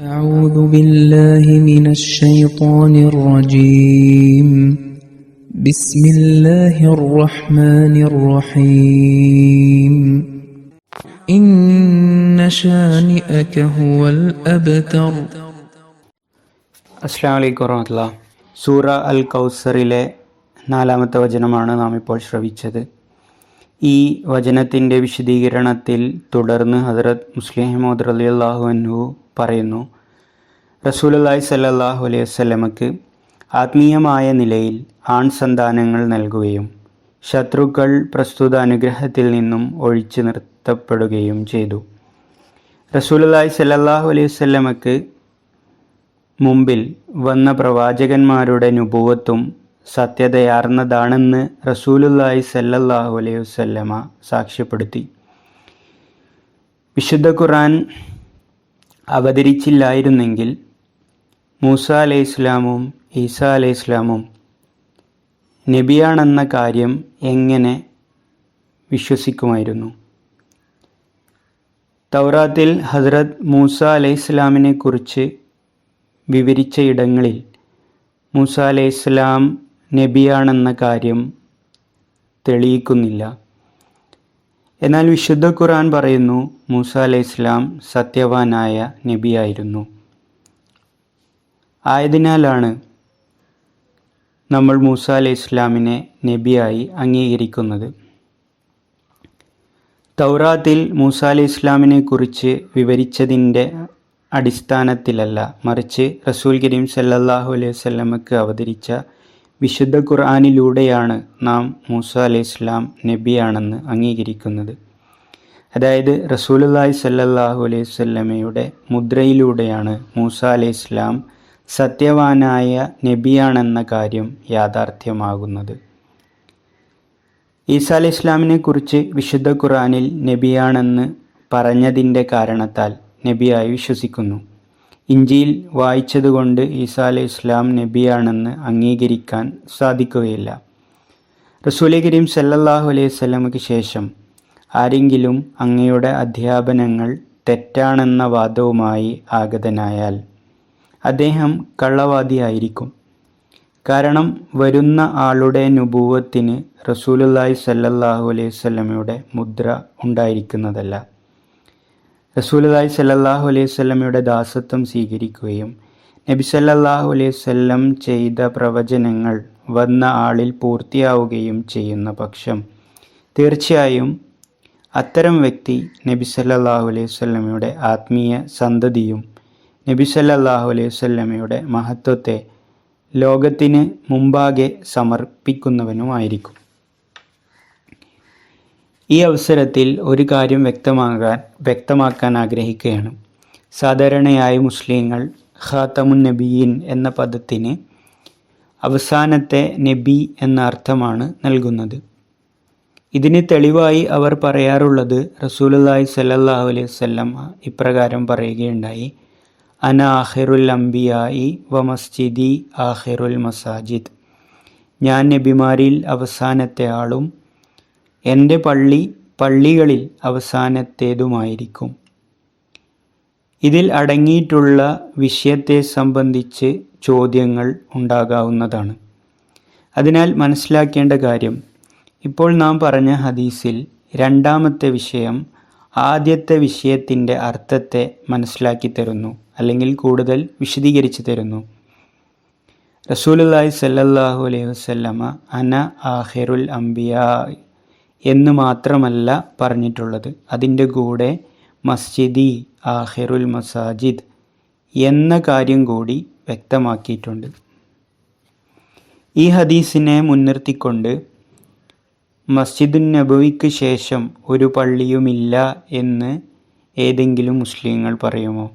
أعوذ بالله من الشيطان الرجيم بسم الله الرحمن الرحيم إن شانئك هو الأبتر അസ്സാം വലൈക്കും വറഹമത്തുള്ള സൂറ അൽ കൗസറിലെ നാലാമത്തെ വചനമാണ് നാം ഇപ്പോൾ ശ്രവിച്ചത് ഈ വചനത്തിൻ്റെ വിശദീകരണത്തിൽ തുടർന്ന് ഹജറത് മുസ്ലിം ഹമോദ് അലി അള്ളാഹു അൻഹു പറയുന്നു. റസൂലുല്ലാഹി സല്ലാഹു അലൈഹി വസ്ലമക്ക് ആത്മീയമായ നിലയിൽ ആൺ സന്താനങ്ങൾ നൽകുകയും ശത്രുക്കൾ പ്രസ്തുത അനുഗ്രഹത്തിൽ നിന്നും ഒഴിച്ചു നിർത്തപ്പെടുകയും ചെയ്തു. റസൂലുല്ലാഹി സല്ലാഹു അലൈഹി വസ്ലമക്ക് മുമ്പിൽ വന്ന പ്രവാചകന്മാരുടെ നുപുവത്തും സത്യതയാർന്നതാണെന്ന് റസൂലുല്ലായി സല്ലല്ലാഹു അലൈഹി വസല്ലമ സാക്ഷ്യപ്പെടുത്തി. വിശുദ്ധ ഖുർആൻ അവതരിച്ചില്ലായിരുന്നെങ്കിൽ മൂസ അലൈഹി ഇസ്ലാമും ഈസ അലൈഹി ഇസ്ലാമും നബിയാണെന്ന കാര്യം എങ്ങനെ വിശ്വസിക്കുമായിരുന്നു? തൗറാത്തിൽ ഹസ്രത് മൂസ അലൈഹി ഇസ്ലാമിനെ കുറിച്ച് വിവരിച്ച ഇടങ്ങളിൽ മൂസ അലൈഹി ഇസ്ലാം നബിയാണെന്ന കാര്യം തെളിയിക്കുന്നില്ല. എന്നാൽ വിശുദ്ധ ഖുർആൻ പറയുന്നു മൂസ അലൈഹി ഇസ്ലാം സത്യവാനായ നബിയായിരുന്നു. ആയതിനാലാണ് നമ്മൾ മൂസ അലൈഹി ഇസ്ലാമിനെ നബിയായി അംഗീകരിക്കുന്നത്. തൗറാത്തിൽ മൂസ അലൈഹി ഇസ്ലാമിനെ കുറിച്ച് വിവരിച്ചതിന്റെ അടിസ്ഥാനത്തിലല്ല മറിച്ച് റസൂൽ കരീം സല്ലാഹു അലൈഹി വസല്ലമക്ക് അവതരിച്ച വിശുദ്ധ ഖുർആാനിലൂടെയാണ് നാം മൂസ അലൈഹി ഇസ്ലാം നബിയാണെന്ന് അംഗീകരിക്കുന്നത്. അതായത് റസൂലുല്ലാഹി സല്ലാഹു അലൈഹി വസല്ലമയുടെ മുദ്രയിലൂടെയാണ് മൂസ അലൈഹി ഇസ്ലാം സത്യവാനായ നബിയാണെന്ന കാര്യം യാഥാർത്ഥ്യമാകുന്നത്. ഈസ അലൈഹി ഇസ്ലാമിനെ കുറിച്ച് വിശുദ്ധ ഖുർആാനിൽ നബിയാണെന്ന് പറഞ്ഞതിന്റെ കാരണത്താൽ നബിയായി വിശ്വസിക്കുന്നു. ഇഞ്ചിയിൽ വായിച്ചതുകൊണ്ട് ഈസാ അലൈഹി ഇസ്ലാം നബിയാണെന്ന് അംഗീകരിക്കാൻ സാധിക്കുകയില്ല. റസൂലി കരീം സല്ലല്ലാഹു അലൈഹി സ്വലമയ്ക്ക് ശേഷം ആരെങ്കിലും അങ്ങയുടെ അധ്യാപനങ്ങൾ തെറ്റാണെന്ന വാദവുമായി ആഗതനായാൽ അദ്ദേഹം കള്ളവാദിയായിരിക്കും. കാരണം വരുന്ന ആളുടെ നുപൂവത്തിന് റസൂലുല്ലായി സല്ലല്ലാഹു അലൈഹി സ്വലമയുടെ മുദ്ര ഉണ്ടായിരിക്കുന്നതല്ല. റസൂലുല്ലാഹി സല്ലല്ലാഹു അലൈഹി സ്വല്ലമയുടെ ദാസത്വം സ്വീകരിക്കുകയും നബി സല്ലല്ലാഹു അലൈഹി സ്വല്ലം ചെയ്ത പ്രവചനങ്ങൾ വന്ന ആളിൽ പൂർത്തിയാവുകയും ചെയ്യുന്ന പക്ഷം തീർച്ചയായും അത്തരം വ്യക്തി നബി സല്ലല്ലാഹു അലൈഹി വസല്ലമയുടെ ആത്മീയ സന്തതിയും നബി സല്ലല്ലാഹു അലൈഹി വസല്ലമയുടെ മഹത്വത്തെ ലോകത്തിന് മുമ്പാകെ സമർപ്പിക്കുന്നവനുമായിരിക്കും. ഈ അവസരത്തിൽ ഒരു കാര്യം വ്യക്തമാകാൻ വ്യക്തമാക്കാൻ ആഗ്രഹിക്കുകയാണ്. സാധാരണയായി മുസ്ലിങ്ങൾ ഖാത്തമുൻ നബിയീൻ എന്ന പദത്തിന് അവസാനത്തെ നബി എന്ന അർത്ഥമാണ് നൽകുന്നത്. ഇതിന് തെളിവായി അവർ പറയാറുള്ളത് റസൂലുല്ലാഹി സല്ലല്ലാഹു അലൈഹി വസല്ലം ഇപ്രകാരം പറയുകയുണ്ടായി. അന ആഹിറുൽ അംബിയായി വ മസ്ജിദി ആഹിറുൽ മസാജിദ്. ഞാൻ നബിമാരിൽ അവസാനത്തെ ആളും എന്റെ പള്ളി പള്ളികളിൽ അവസാനത്തേതുമായിരിക്കും. ഇതിൽ അടങ്ങിയിട്ടുള്ള വിഷയത്തെ സംബന്ധിച്ച് ചോദ്യങ്ങൾ ഉണ്ടാകാവുന്നതാണ്. അതിനാൽ മനസ്സിലാക്കേണ്ട കാര്യം ഇപ്പോൾ നാം പറഞ്ഞ ഹദീസിൽ രണ്ടാമത്തെ വിഷയം ആദ്യത്തെ വിഷയത്തിന്റെ അർത്ഥത്തെ മനസ്സിലാക്കി തരുന്നു അല്ലെങ്കിൽ കൂടുതൽ വിശദീകരിച്ചു തരുന്നു. റസൂലുല്ലാഹി സല്ലല്ലാഹു അലൈഹി വസല്ലമ അന ആഹിറുൽ അംബിയ എന്ന് മാത്രമല്ല പറഞ്ഞിട്ടുള്ളത്. അതിന്റെ കൂടെ മസ്ജിദി ആഹിറുൽ മസാജിദ് എന്ന കാര്യം കൂടി വ്യക്തമാക്കിയിട്ടുണ്ട്. ഈ ഹദീസിനെ മുൻനിർത്തിക്കൊണ്ട് മസ്ജിദുൻ നബവിക്ക് ശേഷം ഒരു പള്ളിയുമില്ല എന്ന് ഏതെങ്കിലും മുസ്ലിങ്ങൾ പറയുമോ?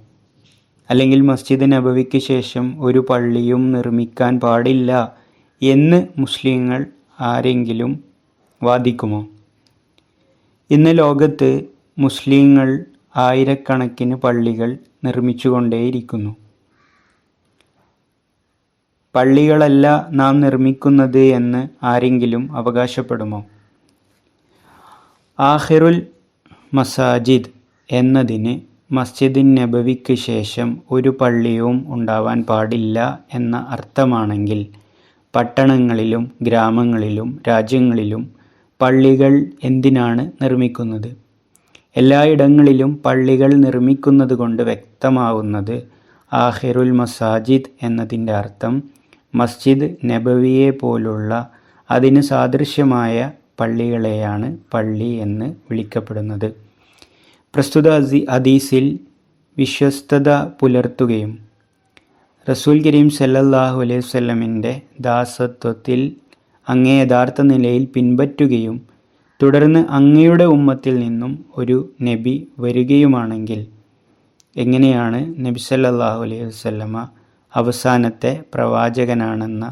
അല്ലെങ്കിൽ മസ്ജിദ് നബവിക്ക് ശേഷം ഒരു പള്ളിയും നിർമ്മിക്കാൻ പാടില്ല എന്ന് മുസ്ലിങ്ങൾ ആരെങ്കിലും വാദിക്കുമോ? ഇന്ന് ലോകത്ത് മുസ്ലിങ്ങൾ ആയിരക്കണക്കിന് പള്ളികൾ നിർമ്മിച്ചുകൊണ്ടേയിരിക്കുന്നു. പള്ളികളല്ല നാം നിർമ്മിക്കുന്നത് എന്ന് ആരെങ്കിലും അവകാശപ്പെടുമോ? ആഹിറുൽ മസാജിദ് എന്നതിന് മസ്ജിദിൻ നബവിക്ക് ശേഷം ഒരു പള്ളിയും ഉണ്ടാവാൻ പാടില്ല എന്ന അർത്ഥമാണെങ്കിൽ പട്ടണങ്ങളിലും ഗ്രാമങ്ങളിലും രാജ്യങ്ങളിലും പള്ളികൾ എന്തിനാണ് നിർമ്മിക്കുന്നത്? എല്ലായിടങ്ങളിലും പള്ളികൾ നിർമ്മിക്കുന്നത് കൊണ്ട് വ്യക്തമാവുന്നത് ആഹിറുൽ മസാജിദ് എന്നതിന്റെ അർത്ഥം മസ്ജിദ് നബവിയെ പോലുള്ള അതിന് സാദൃശ്യമായ പള്ളികളെയാണ് പള്ളി എന്ന് വിളിക്കപ്പെടുന്നത്. പ്രസ്തുത ഹദീസിൽ വിശ്വസ്തത പുലർത്തുകയും റസൂൽ കരീം സല്ലല്ലാഹു അലൈഹി വസല്ലമിന്റെ ദാസത്വത്തിൽ അങ്ങേ യഥാർത്ഥ നിലയിൽ പിൻപറ്റുകയും തുടർന്ന് അങ്ങയുടെ ഉമ്മത്തിൽ നിന്നും ഒരു നബി വരികയുമാണെങ്കിൽ എങ്ങനെയാണ് നബി സല്ലാഹു അലൈഹി വസല്ലമ അവസാനത്തെ പ്രവാചകനാണെന്ന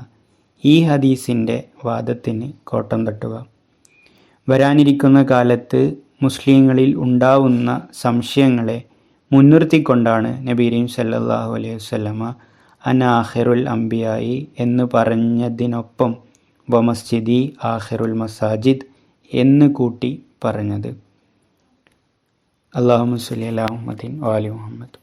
ഈ ഹദീസിന്റെ വാദത്തിന് കോട്ടം തട്ടുക. വരാനിരിക്കുന്ന കാലത്ത് മുസ്ലിങ്ങളിൽ ഉണ്ടാവുന്ന സംശയങ്ങളെ മുൻനിർത്തിക്കൊണ്ടാണ് നബി കരീം സല്ലല്ലാഹു അലൈഹി വസല്ലമ അനാഹിറുൽ അംബിയായി എന്ന് പറഞ്ഞതിനൊപ്പം വമസ്ജിദി ആഹിറുൽ മസാജിദ് എന്ന് കൂട്ടി പറഞ്ഞത്. അള്ളാഹു മുസ്ലി അലാ മുഹമ്മദിൻ വാലി മുഹമ്മദ്.